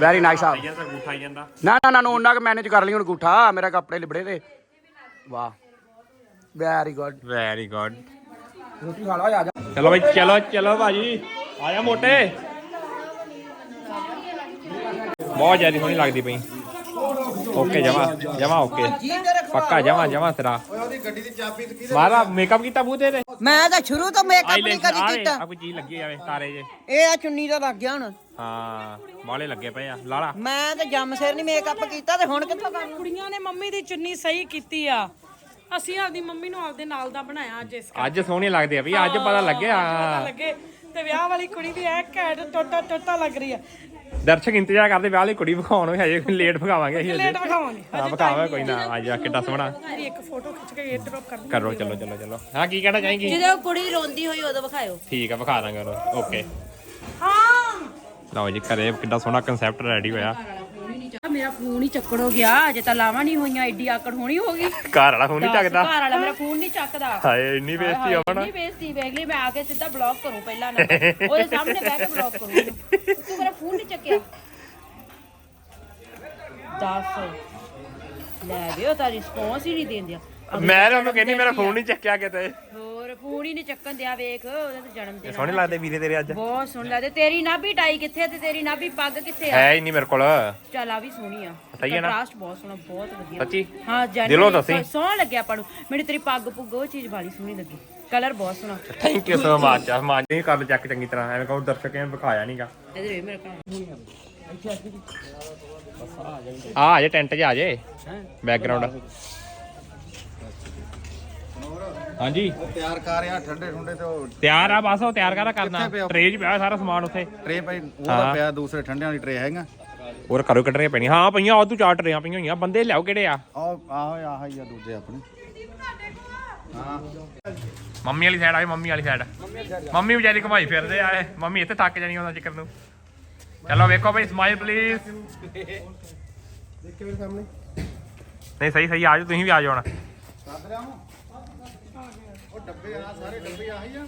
ਵੈਰੀ ਨਾਈਸ ਆ। ਆਈ ਜਾਂਦਾ ਗੂਠਾ ਆਈ ਜਾਂਦਾ। ਨਾ ਨਾ ਨਾ ਨਾ ਉਹਨਾਂ ਕ ਮੈਨੇਜ ਕਰ ਲਈ ਹੁਣ ਗੂਠਾ। ਮੇਰਾ ਕੱਪੜੇ ਲਿਬੜੇ ਤੇ। ਵਾਹ। ਵੈਰੀ ਗੁੱਡ ਵੈਰੀ ਗੁੱਡ ਰੋਟੀ ਖਾ ਲਾ ਆ ਜਾ। ਚਲੋ ਬਈ ਚਲੋ ਚਲੋ ਭਾਜੀ। ਆਇਆ ਮੋਟੇ। ਬਹੁਤ ਜ਼ਿਆਦਾ ਸੋਹਣੀ ਲੱਗਦੀ ਪਈ। ਓਕੇ ਜਮਾ ਜਮਾ ਓਕੇ ਪੱਕਾ ਜਮਾ ਜਮਾ ਤੇਰਾ। ਉਹਦੀ ਗੱਡੀ ਦੀ ਚਾਬੀ ਤੇ ਮਾਰਾ ਮੇਕਅਪ ਕੀਤਾ ਮੂੰਹ ਤੇ ਮੈਂ ਤਾਂ ਸ਼ੁਰੂ ਤੋਂ ਮੇਕਅਪ ਨਹੀਂ ਕਦੀ ਕੀਤਾ। ਆ ਕੋਈ ਚੀਜ਼ ਲੱਗੀ ਜਾਵੇ ਤਾਰੇ ਜੇ। ਇਹ ਆ ਚੁੰਨੀ ਦਾ ਲੱਗ ਗਿਆ ਹੁਣ। ਹਾਂ ਬਾਲੇ ਲੱਗੇ ਪਏ ਆ। ਲਾਲਾ ਮੈਂ ਤਾਂ ਜੰਮ ਸਿਰ ਨਹੀਂ ਮੇਕਅਪ ਕੀਤਾ ਤੇ ਹੁਣ ਕਿੱਥੋਂ ਕਰਨਾ? ਕੁੜੀਆਂ ਨੇ ਮੰਮੀ ਦੀ ਚੁੰਨੀ ਸਹੀ ਕੀਤੀ ਆ। ਅਸੀਂ ਆਪਦੀ ਮੰਮੀ ਨੂੰ ਆਪਦੇ ਨਾਲ ਦਾ ਬਣਾਇਆ ਅੱਜ ਇਸ ਅੱਜ ਸੋਹਣੇ ਲੱਗਦੇ ਆ ਵੀ ਅੱਜ ਪਤਾ ਲੱਗਿਆ ਪਤਾ ਲੱਗੇ। ਤੇ ਵਿਆਹ ਵਾਲੀ ਕੁੜੀ ਦੀ ਐ ਘੈਂਟ ਟੋਟਾ ਟੋਟਾ ਲੱਗ ਰਹੀ ਆ। ਦਰਸ਼ਕ ਇੰਤਜ਼ਾਰ ਕਰਦੇ ਵਿਆਹ ਵਾਲੀ ਕੁੜੀ ਵਿਖਾਉਣ ਨੂੰ ਹਜੇ ਲੇਟ ਵਿਖਾਵਾਂਗੇ ਅਸੀਂ ਲੇਟ ਵਿਖਾਵਾਂਗੇ। ਹਾਂ ਵਿਖਾਵਾਂਗੇ ਕੋਈ ਨਾ ਅੱਜ ਆ ਕਿੱਡਾ ਸੋਹਣਾ। ਮੇਰੀ ਇੱਕ ਫੋਟੋ ਖਿੱਚ ਕੇ ਏਅਰ ਡ੍ਰੌਪ ਕਰਨੀ ਕਰੋ ਚਲੋ ਚਲੋ ਚਲੋ। ਹਾਂ ਕੀ ਕਹਿਣਾ ਚਾहेंगी ਜਦੋਂ ਕੁੜੀ ਰੋਂਦੀ ਹੋਈ ਉਦੋਂ ਵਿਖਾਇਓ। ਠੀਕ ਆ ਵਿਖਾ ਦਾਂਗੇ ਓਕੇ ਹਾਂ। ਲਓ ਜੀ ਘਰੇ ਕਿੱਡਾ ਸੋਹਣਾ ਕਨਸੈਪਟ ਰੈਡੀ ਹੋਇਆ। ਮੇਰਾ ਫੋਨ ਹੀ ਚੱਕੜ ਹੋ ਗਿਆ। ਅਜੇ ਤਾਂ ਲਾਵਾਂ ਨਹੀਂ ਹੋਈਆਂ ਐਡੀ ਆਕੜ ਹੋਣੀ ਹੋ ਗਈ। ਘਰ ਵਾਲਾ ਫੋਨ ਨਹੀਂ ਚੱਕਦਾ। ਘਰ ਵਾਲਾ ਮੇਰਾ ਫੋਨ ਨਹੀਂ ਚੱਕਦਾ। ਹਾਏ ਇੰਨੀ ਬੇਇੱਜ਼ਤੀ ਹੋਣਾ ਨਹੀਂ ਬੇਇੱਜ਼ਤੀ ਵੇਖ ਲਈ ਮੈਂ ਆ ਕੇ ਸਿੱਧਾ ਬਲੌਕ ਕਰੂੰ ਪਹਿਲਾਂ ਨਾ। ਉਹਦੇ ਸਾਹਮਣੇ ਬਹਿ ਕੇ ਬਲੌਕ ਕਰੂੰ ਉਹਨੂੰ। ਤੂੰ ਮੇਰਾ ਫੋਨ ਨਹੀਂ ਚੱਕਿਆ। ਦੱਸ। ਲੈ ਵੀ ਉਹ ਤਾਂ ਰਿਸਪੌਂਸ ਹੀ ਨਹੀਂ ਦਿੰਦਿਆ ਮੈਂ ਤਾਂ ਉਹਨੂੰ ਕਹਿੰਦੀ ਮੇਰਾ ਫੋਨ ਨਹੀਂ ਚੱਕਿਆ ਕਿਤੇ। ਫੋਨ ਹੀ ਨਹੀਂ ਚੱਕਣ ਦਿਆ ਵੇਖ ਉਹਦਾ ਤਾਂ ਜਨਮ ਦਿਨ ਸੋਹਣੇ ਲੱਗਦੇ ਵੀਰੇ ਤੇਰੇ ਅੱਜ। ਬਹੁਤ ਸੋਹਣਾ ਲੱਗਦਾ। ਤੇਰੀ ਨਾਭੀ ਟਾਈ ਕਿੱਥੇ ਤੇ ਤੇਰੀ ਨਾਭੀ ਪੱਗ ਕਿੱਥੇ ਆ? ਹੈ ਹੀ ਨਹੀਂ ਮੇਰੇ ਕੋਲ। ਚੱਲ ਆ ਵੀ ਸੋਹਣੀ ਆ। ਸਹੀ ਆ ਨਾ? ਕੰਟਰਾਸਟ ਬਹੁਤ ਸੋਹਣਾ ਬਹੁਤ ਵਧੀਆ। ਸੱਚੀ? ਹਾਂ ਜਾਨੀ ਦਿਲੋਂ ਦੱਸੀ। ਸੋਹਣਾ ਲੱਗਿਆ ਆਪਾਂ ਨੂੰ। ਮੈਨੂੰ ਤੇਰੀ ਪੱਗ ਪੁੱਗ ਉਹ ਚੀਜ਼ ਵਾਲੀ ਸੋਹਣੀ ਲੱਗੀ। ਕਲਰ ਬਹੁਤ ਸੋਹਣਾ। ਥੈਂਕ ਯੂ ਸੋ ਮਚ ਆ ਮਾਂ ਜੀ ਕਰ ਚੈੱਕ ਚੰਗੀ ਤਰ੍ਹਾਂ। ਐਵੇਂ ਕਹੋ ਦਰਸ਼ਕ ਨੇ ਵਿਖਾਇਆ ਨਹੀਂਗਾ ਇਹਦੇ ਵੇ ਮੇਰੇ ਕੋਲ ਆ ਆ ਜੇ ਟੈਂਟ 'ਚ ਆ ਜੇ। ਬੈਕਗ੍ਰਾਉਂਡ ਹਾਂਜੀ। ਤਿਆਰ ਕਰ ਰਿਹਾ ਠੰਡੇ ਠੰਡੇ ਤੇ ਉਹ ਤਿਆਰ ਆ ਬਸ ਉਹ ਤਿਆਰ ਕਰਾ ਕਰਨਾ? ਪਿਆ? ਟ੍ਰੇਜ ਪਿਆ ਸਾਰਾ ਸਮਾਨ ਉੱਥੇ। ਟਰੇ ਭਾਈ ਉਹਦਾ ਪਿਆ ਦੂਸਰੇ ਠੰਡਿਆਂ ਵਾਲੀ ਟਰੇ ਹੈਗਾ ਹੋਰ ਘਰੋਂ ਕੱਢਣੀਆਂ ਪੈਣੀਆਂ। ਹਾਂ ਪਈਆਂ ਉਹ ਤੂੰ ਚਾਰ ਟਰੇਆਂ ਪਈਆਂ ਹੋਈਆਂ। ਬੰਦੇ ਲਿਆਓ ਕਿਹੜੇ ਆ? ਆਹ ਆਹ ਆਹ ਹੀ ਆ ਦੂਜੇ ਆਪਣੇ। ਮੰਮੀ ਵਾਲੀ ਸਾਈਡ ਆਏ ਮੰਮੀ ਵਾਲੀ ਸਾਈਡ ਮੰਮੀ ਵਿਚਾਰੀ ਘੁਮਾਈ ਫਿਰਦੇ ਆਏ ਮੰਮੀ ਇੱਥੇ ਥੱਕ ਜਾਣੀ ਉਹਨਾਂ ਚੱਕਰ ਨੂੰ। ਚਲੋ ਵੇਖੋ ਭਾਈ ਸਮਾਈਲ ਪਲੀਜ਼ ਦੇਖੇ ਮੇਰੇ ਸਾਹਮਣੇ। ਨਹੀਂ ਸਹੀ ਸਹੀ ਆ ਜਾਓ ਤੁਸੀਂ ਵੀ ਆ ਜਾਓ ਹੁਣ। ਉਹ ਡੱਬੇ ਆ, ਸਾਰੇ ਡੱਬੇ ਆਹੀ ਆ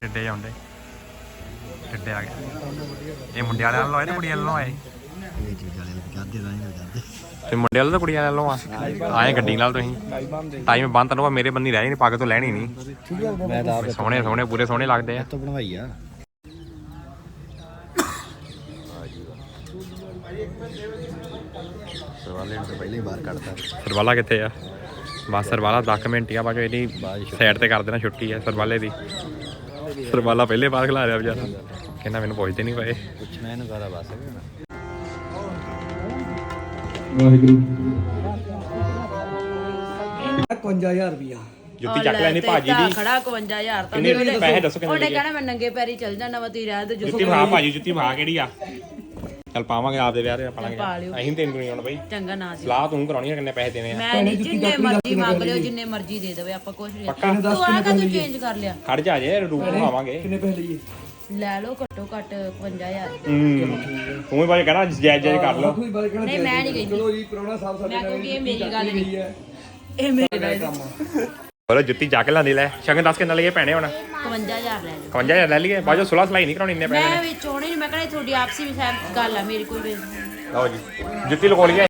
ਟਿੱਡੇ ਆਉਂਦੇ? ਟਿੱਡੇ ਆ ਗਏ। ਇਹ ਮੁੰਡੇ ਵਾਲਿਆਂ ਵੱਲੋਂ ਆਏ ਤੇ ਕੁੜੀਆਂ ਵੱਲੋਂ ਆਏ? ਤੇ ਮੁੰਡੇ ਵਾਲੇ ਤਾਂ ਕੁੜੀਆਂ ਵੱਲੋਂ ਆ। ਆਏ ਗੱਡੀ ਨਾਲ ਤੁਸੀਂ। ਟਾਈਮ ਬੰਦ ਤੈਨੂੰ ਮੇਰੇ ਬੰਦੀ ਰਹਿ ਨਹੀਂ ਪੱਗ ਤੋਂ ਲੈਣੀ ਨਹੀਂ। ਮੈਂ ਤਾਂ ਸੋਹਣੇ ਸੋਹਣੇ ਪੂਰੇ ਸੋਹਣੇ ਲੱਗਦੇ ਆ। ਤੋਂ ਬਣਵਾਈ ਆ। ਸਰਵਾਲੇ ਨੂੰ ਤਾਂ ਪਹਿਲਾਂ ਹੀ ਬਾਹਰ ਕੱਢਤਾ। ਸਰਵਾਲਾ ਕਿੱਥੇ ਆ? ਬਸ ਸਰਵਾਲਾ 10 ਮਿੰਟ ਹੀ ਆ ਬਾਕੀ ਇਹਦੀ ਸਾਈਡ ਤੇ ਕਰ ਦੇਣਾ ਛੁੱਟੀ ਆ ਸਰਵਾਲੇ ਦੀ। ਸਰਵਾਲਾ ਪਹਿਲੇ ਬਾਹਰ ਖਿਲਾ ਰਿਹਾ ਵਿਚਾਰਾ। ਕਹਿੰਦਾ ਮੈਨੂੰ ਪੁੱਛਦੇ ਨਹੀਂ ਪਏ। ਪੁੱਛਣਾ ਇਹਨੂੰ ਕਹਦਾ ਬਸ ਜੁੱਤੀ ਚੱਕ ਲੈਣੀ ਭਾਜੀ ਦੀ। ਖੜਾ 51000 ਤਾਂ ਕਿੰਨੇ ਪੈਸੇ ਦੱਸੋ ਕਿੰਨੇ ਉਹਨੇ ਲੱਗੇ? ਕਹਿਣਾ ਮੈਂ ਨੰਗੇ ਪੈਰੀ ਚੱਲ ਜਾਣਾ ਵਾ ਤੀ ਰਹਿ ਤੇ ਜੁੱਤੀ ਭਾ ਭਾਜੀ ਜੁੱਤੀ ਭਾ ਕਿਹੜੀ ਆ? ਚੱਲ ਪਾਵਾਂਗੇ ਆਪਦੇ ਵਿਆਹ ਤੇ ਪਾਲਾਂਗੇ ਪਾ ਲਿਓ। ਅਸੀਂ ਤੈਨੂੰ ਨਹੀਂ ਹੁਣ ਬਈ। ਚੰਗਾ ਨਾ ਸੀ। ਸਲਾਹ ਤੂੰ ਕਰਾਉਣੀ ਆ ਕਿੰਨੇ ਪੈਸੇ ਦੇਣੇ ਆ। ਮੈਂ ਨਹੀਂ ਜਿੰਨੇ ਮਰਜ਼ੀ ਮੰਗ ਲਿਓ ਜਿੰਨੇ ਮਰਜ਼ੀ ਦੇ ਦੇਵੇ ਆਪਾਂ ਕੁਝ ਨਹੀਂ ਤੂੰ ਆ ਕਾ ਤੂੰ ਚੇਂਜ ਕਰ ਲਿਆ। ਖੜ ਜਾ ਜੇ ਰੂਪ ਬਣਾਵਾਂਗੇ ਲੈ ਲਓ ਘੱਟੋ ਘੱਟ 55000 ਹੂੰ। ਤੂੰ ਵੀ ਬਾਈ ਕਹਿਣਾ ਜੈ ਜੈ ਕਰ ਲਓ। ਨਹੀਂ ਮੈਂ ਨਹੀਂ ਕਹਿੰਦੀ। ਚਲੋ ਜੀ ਪ੍ਰਾਹੁਣਾ ਸਾਹਿਬ ਮੈਂ ਕਿਉਂਕਿ ਇਹ ਮੇਰੀ ਗੱਲ ਨਹੀਂ ਇਹ ਮੇਰੀ ਗੱਲ ਨਹੀਂ ਬੋਲੋ ਜੁੱਤੀ ਚੱਕ ਲੈਂਦੀ ਲੈ। ਸ਼ਗਨ ਦੱਸ ਕਿੰਨਾ ਲਈਏ ਭੈਣੇ ਹੁਣ। 51000 ਲੈ ਲਓ। 55000 ਲੈ ਲਈਏ। ਬਾਜੋ 16 ਸਲਾਈ ਨਹੀਂ ਕਰਾਉਣੀ ਇੰਨੇ ਪੈਸੇ ਮੈਂ ਵਿੱਚ ਆਉਣੀ ਨਹੀਂ ਮੈਂ ਕਹਿੰਦਾ ਤੁਹਾਡੀ ਆਪਸੀ ਵੀ ਸਹਿਮਤ ਗੱਲ ਆ ਮੇਰੀ ਕੋਈ ਵੀ। ਲਓ ਜੀ। ਜੁੱਤੀ ਲਗੋ ਲਈਏ।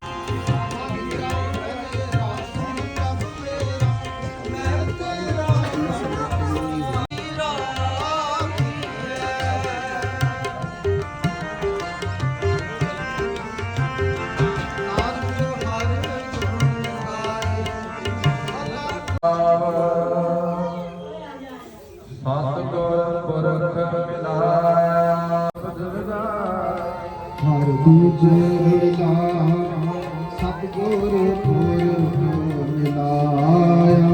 ਹਰ ਦੂਜੇ ਲਾ ਸਤਗੁਰ ਪੁਰ ਮਿਲਾਇਆ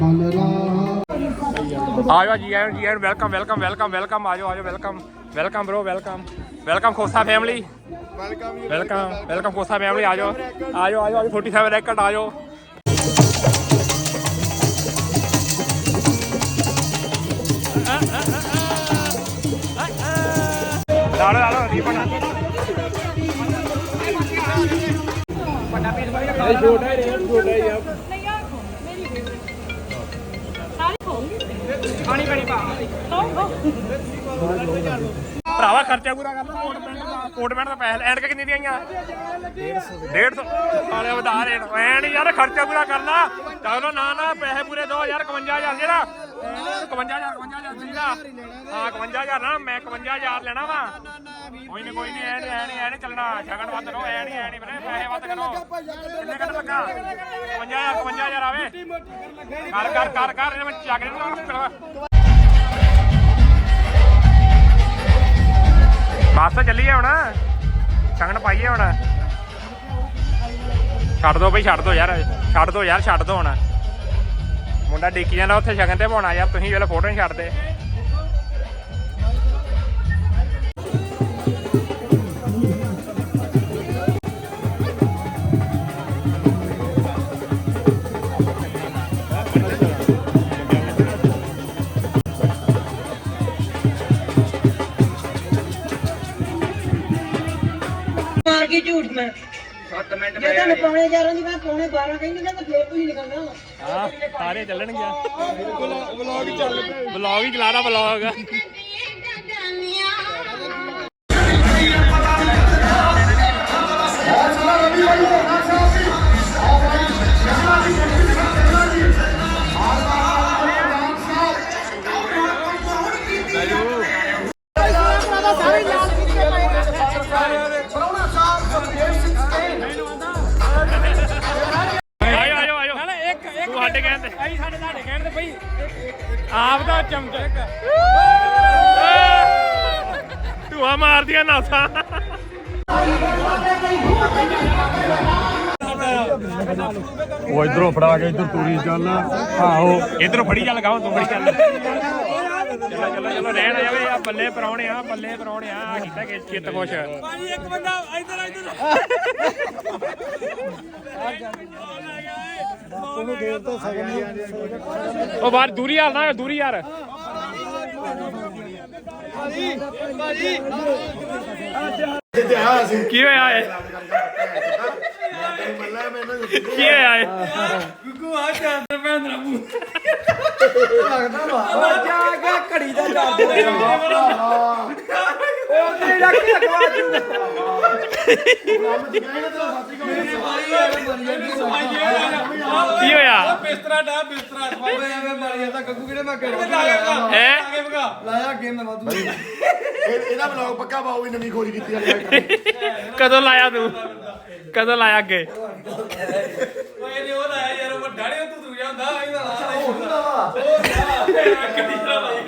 ਬਲਰਾਮ ਆਜੋ ਜੀ ਆਇਓ ਜੀ ਆਇਓ ਵੈਲਕਮ ਵੈਲਕਮ ਵੈਲਕਮ ਵੈਲਕਮ ਆਜੋ ਆਜੋ welcome welcome bro welcome welcome Khosa family welcome welcome welcome Khosa family ਆਜੋ ਆਜੋ ਆਜੋ 47 ਰੈਕਟ ਆਜੋ। ਲਾੜੋ ਲਾੜੋ ਰੀਬਨ ਭਰਾਵਾ ਖਰਚਾ ਪੂਰਾ ਕਰਨਾ ਕੋਟ ਪੈਂਟ ਦਾ ਕੋਟ ਪੈਂਟ ਦਾ ਪੈਸੇ ਐਨਕ ਕਿੰਨੀ ਦੀਆਂ ਆਈਆਂ? 150 150 ਸਾਲੇ ਵਧਾ ਰੇਟ। ਐ ਨਹੀਂ ਯਾਰ ਖਰਚਾ ਪੂਰਾ ਕਰਨਾ ਚਲੋ ਨਾ ਨਾ ਪੈਸੇ ਪੂਰੇ ਦੋ ਯਾਰ 51000 ਜਿਹੜਾ 51000 51000 ਹਾਂ 51000 ਨਾ, ਮੈਂ 51000 ਲੈਣਾ ਵਾ। ਕੋਈ ਨਹੀਂ ਕੋਈ ਨਹੀਂ ਐ ਨਹੀਂ ਐ ਨਹੀਂ ਐ ਨਹੀਂ ਚੱਲਣਾ। ਸ਼ਗਨ ਵੱਧ ਕਰੋ, ਐ ਨਹੀਂ ਐ ਨਹੀਂ ਵੀਰੇ, ਪੈਸੇ ਵੱਧ ਕਰੋ। ਕਿੰਨੇ ਕੱਢ ਲੱਗਾ 51000 51000 ਆਵੇ। ਕਰ ਕਰ ਕਰ ਕਰ ਇਹਨੇ ਮੈਂ ਚੱਕ ਲੈਣਾ ਬਸ ਚੱਲੀਏ ਹੁਣ। ਸ਼ਗਨ ਪਾਈਏ ਹੁਣ। ਛੱਡ ਦੋ ਬਈ, ਛੱਡ ਦੋ ਯਾਰ। ਛੱਡ ਦੋ ਯਾਰ, ਛੱਡ ਦੋ ਹੁਣ। ਮੁੰਡਾ ਡਿੱਕੀ ਜਾਂਦਾ, ਉੱਥੇ ਸ਼ਗਨ ਤੇ ਪਾਉਣਾ ਯਾਰ, ਤੁਸੀਂ ਵੇਲੇ ਫੋਟੋ ਨਹੀਂ ਛੱਡਦੇ। ਝੂਠ ਮੈਂ। 7 ਮਿੰਟ ਜੇ ਤੁਹਾਨੂੰ ਪੌਣੇ 11 ਦੀ ਮੈਂ ਪੌਣੇ 12 ਕਹਿੰਦੀ ਨਾ ਤਾਂ ਫੇਰ ਤੁਸੀਂ ਨਿਕਲਣਾ ਹਾਂ ਸਾਰੇ ਚੱਲਣਗੇ ਵਲੌਗ ਚੱਲ ਵਲੌਗ ਹੀ ਚਲਾਣਾ ਵਲੌਗ ਆਪ ਦਾ ਚਮਚਾ ਧੂਆ ਮਾਰਦੀਆਂ ਨਾਸਾਂ। ਉਹ ਇਧਰੋਂ ਫੜਾ ਕੇ ਇਧਰ ਤੂਰੀ ਚੱਲ। ਆਹੋ। ਇਧਰੋਂ ਫੜੀ ਚੱਲ ਗਾਉਂ ਤੂੰ ਫੜੀ ਚੱਲ। ਚਲੋ ਚਲੋ ਚਲੋ ਰਹਿਣ ਜਾਵੇ ਆ ਬੱਲੇ ਪਰੌਣੇ ਆ ਬੱਲੇ ਪਰੌਣੇ ਆ ਆਹ ਕੀਤਾ ਕਿ ਚਿੱਤ ਖੁਸ਼ ਭਾਜੀ ਇੱਕ ਬੰਦਾ ਇੱਧਰ ਇੱਧਰ। (laughs) ਉਹ ਬਾਹਰ ਦੂਰੀ ਹਾਲ ਨਾ ਦੂਰੀ ਯਾਰ ਕੀ ਹੋਇਆ ਏ? ਕੀ ਹੋਇਆ ਏ? ਗੁੱਗੂ ਆ ਚਾਦਰ ਪੈਂਦਰਾ ਮੂੰਹ ਕੀ ਹੋਇਆ? ਬਿਸਤਰਾ ਡਾ ਬਿਸਤਰਾ। ਸਵਾਈ ਐਵੇਂ ਮਾਰੀ ਜਾਂਦਾ ਗੱਗੂ ਕਿਹੜੇ ਮੈਂ ਲਾ ਕੇ ਭਗਾ ਹੈ ਲਾ ਕੇ ਭਗਾ ਲਾਇਆ ਗੇਮ ਮੈਂ ਵਾਧੂ ਇਹਦਾ ਬਲੌਗ ਪੱਕਾ ਪਾਓ ਵੀ ਨਵੀਂ ਖੋਜ ਕੀਤੀ ਵਾਲੀ ਕਦੋਂ ਲਾਇਆ ਤੂੰ? ਕਦੋਂ ਲਾਇਆ ਅੱਗੇ? ਓਏ ਨੇ ਉਹ ਲਾਇਆ ਯਾਰ ਉਹ ਵੱਡਾ ਨੇ ਤੂੰ ਤੂੰ ਜਾਂਦਾ ਇਹਦਾ ਲਾ ਉਹ ਹੁੰਦਾ ਵਾ। ਉਹ ਗੱਡੀ ਚਲਾ ਲਾਈ